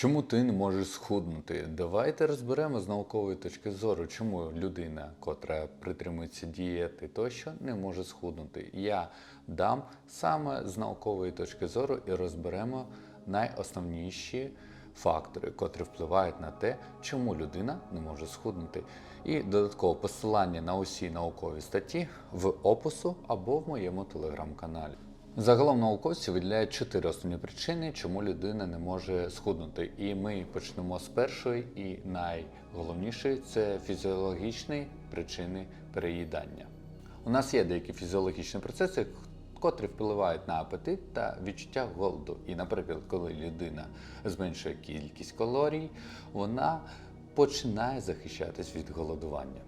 Чому ти не можеш схуднути? Давайте розберемо з наукової точки зору, чому людина, котра притримується дієти тощо, не може схуднути. Я дам саме з наукової точки зору і розберемо найосновніші фактори, котрі впливають на те, чому людина не може схуднути. І додатково посилання на усі наукові статті в опису або в моєму телеграм-каналі. Загалом науковці виділяють чотири основні причини, чому людина не може схуднути. І ми почнемо з першої і найголовнішої це фізіологічні причини переїдання. У нас є деякі фізіологічні процеси, котрі впливають на апетит та відчуття голоду. І, наприклад, коли людина зменшує кількість калорій, вона починає захищатись від голодування.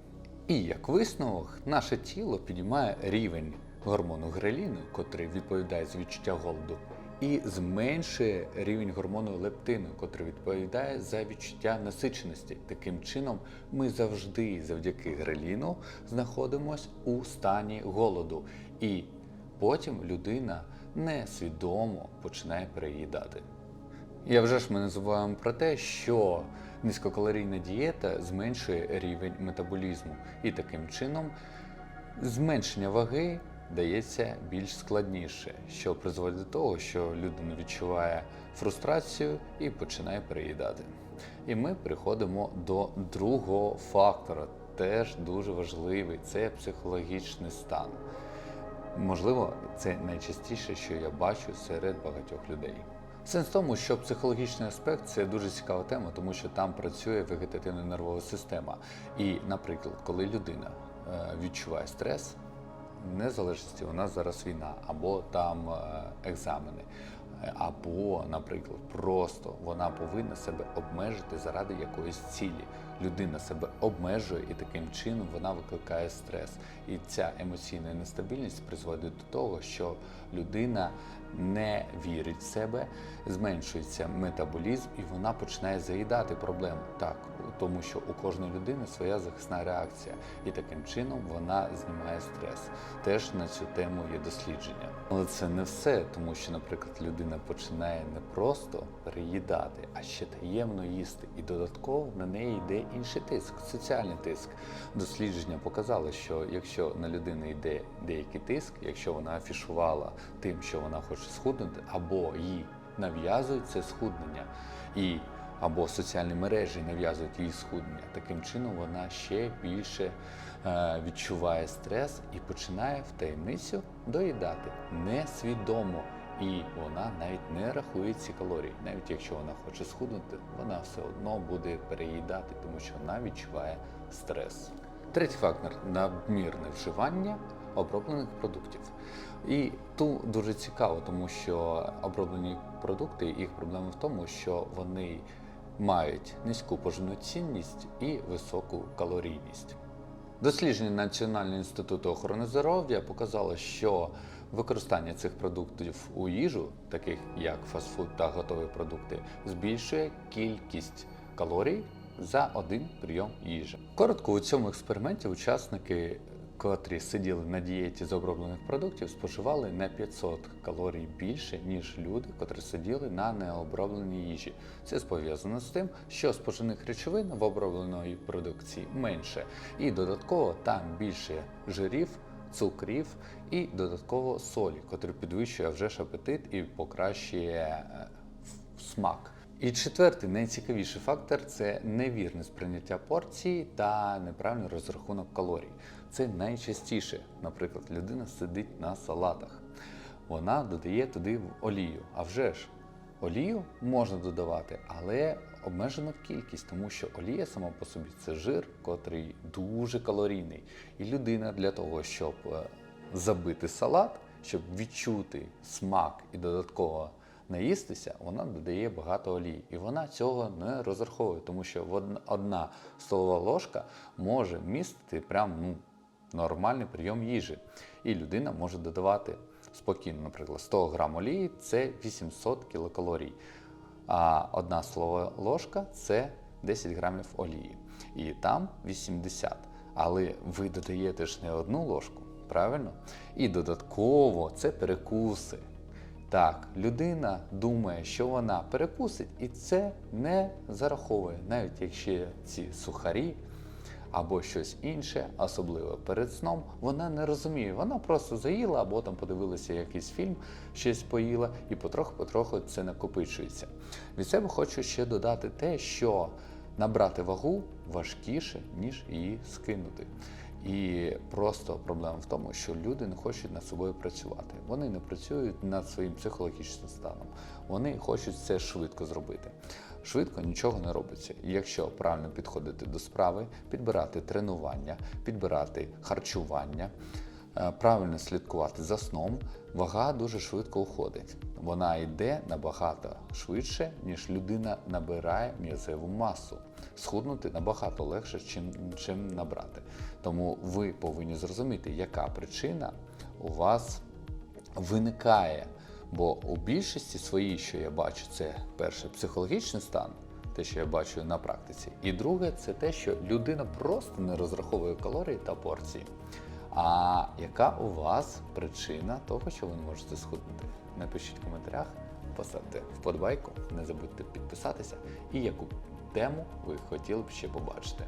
І як висновок, наше тіло підіймає рівень гормону греліну, котрий відповідає за відчуття голоду, і зменшує рівень гормону лептину, котрий відповідає за відчуття насиченості. Таким чином, ми завжди, завдяки греліну, знаходимося у стані голоду. І потім людина несвідомо починає переїдати. І вже ж ми не забуваємо про те, що низькокалорійна дієта зменшує рівень метаболізму, і таким чином зменшення ваги дається більш складніше, що призводить до того, що людина відчуває фрустрацію і починає переїдати. І ми приходимо до другого фактора, теж дуже важливий це психологічний стан. Можливо, це найчастіше, що я бачу серед багатьох людей. Сенс в тому, що психологічний аспект це дуже цікава тема, тому що там працює вегетативна нервова система. І, наприклад, коли людина е, відчуває стрес, незалежності у нас зараз війна, або там е, екзамени, е, або, наприклад, просто вона повинна себе обмежити заради якоїсь цілі. Людина себе обмежує і таким чином вона викликає стрес. І ця емоційна нестабільність призводить до того, що людина не вірить в себе, зменшується метаболізм, і вона починає заїдати проблему. Так, тому що у кожної людини своя захисна реакція, і таким чином вона знімає стрес. Теж на цю тему є дослідження. Але це не все, тому що, наприклад, людина починає не просто переїдати, а ще таємно їсти. І додатково на неї йде інший тиск, соціальний тиск. Дослідження показали, що якщо на людину йде деякий тиск, якщо вона афішувала тим, що вона хоче схуднути, або їй нав'язують це схуднення, і або соціальні мережі нав'язують їй схуднення. Таким чином вона ще більше е, відчуває стрес і починає в таємницю доїдати несвідомо. І вона навіть не рахує ці калорії. Навіть якщо вона хоче схуднути, вона все одно буде переїдати, тому що вона відчуває стрес. Третій фактор надмірне вживання оброблених продуктів. І тут дуже цікаво, тому що оброблені продукти, їх проблема в тому, що вони мають низьку поживну цінність і високу калорійність. Дослідження Національного інституту охорони здоров'я показало, що використання цих продуктів у їжу, таких як фастфуд та готові продукти, збільшує кількість калорій за один прийом їжі. Коротко у цьому експерименті учасники, котрі сиділи на дієті з оброблених продуктів, споживали на 500 калорій більше, ніж люди, котрі сиділи на необробленій їжі. Це пов'язано з тим, що споживних речовин в обробленої продукції менше, і додатково там більше жирів. Цукрів і додатково солі, котрий підвищує вже ж апетит і покращує е, смак. І четвертий найцікавіший фактор це невірне сприйняття порції та неправильний розрахунок калорій. Це найчастіше, наприклад, людина сидить на салатах, вона додає туди олію. А вже ж олію можна додавати, але обмежено в кількість, тому що олія сама по собі це жир, котрий дуже калорійний. І людина для того, щоб е, забити салат, щоб відчути смак і додатково наїстися, вона додає багато олії. І вона цього не розраховує, тому що одна- одна столова ложка може містити прям ну, нормальний прийом їжі. І людина може додавати спокійно, наприклад, 100 грам олії це 800 кілокалорій. А одна столова ложка це 10 грамів олії. І там 80. Але ви додаєте ж не одну ложку, правильно? І додатково це перекуси. Так, людина думає, що вона перекусить, і це не зараховує, навіть якщо ці сухарі або щось інше, особливо перед сном, вона не розуміє. Вона просто заїла або там подивилася якийсь фільм, щось поїла, і потроху-потроху це накопичується. Від себе хочу ще додати те, що набрати вагу важкіше, ніж її скинути. І просто проблема в тому, що люди не хочуть над собою працювати. Вони не працюють над своїм психологічним станом. Вони хочуть це швидко зробити. Швидко нічого не робиться. І Якщо правильно підходити до справи, підбирати тренування, підбирати харчування, е, правильно слідкувати за сном, вага дуже швидко уходить. Вона йде набагато швидше, ніж людина набирає м'язеву масу. Схуднути набагато легше, чим, чим набрати. Тому ви повинні зрозуміти, яка причина у вас виникає. Бо у більшості своїй, що я бачу, це перше психологічний стан, те, що я бачу на практиці. І друге, це те, що людина просто не розраховує калорії та порції. А яка у вас причина того, що ви не можете схуднути? Напишіть в коментарях, поставте вподобайку, не забудьте підписатися і яку тему ви хотіли б ще побачити.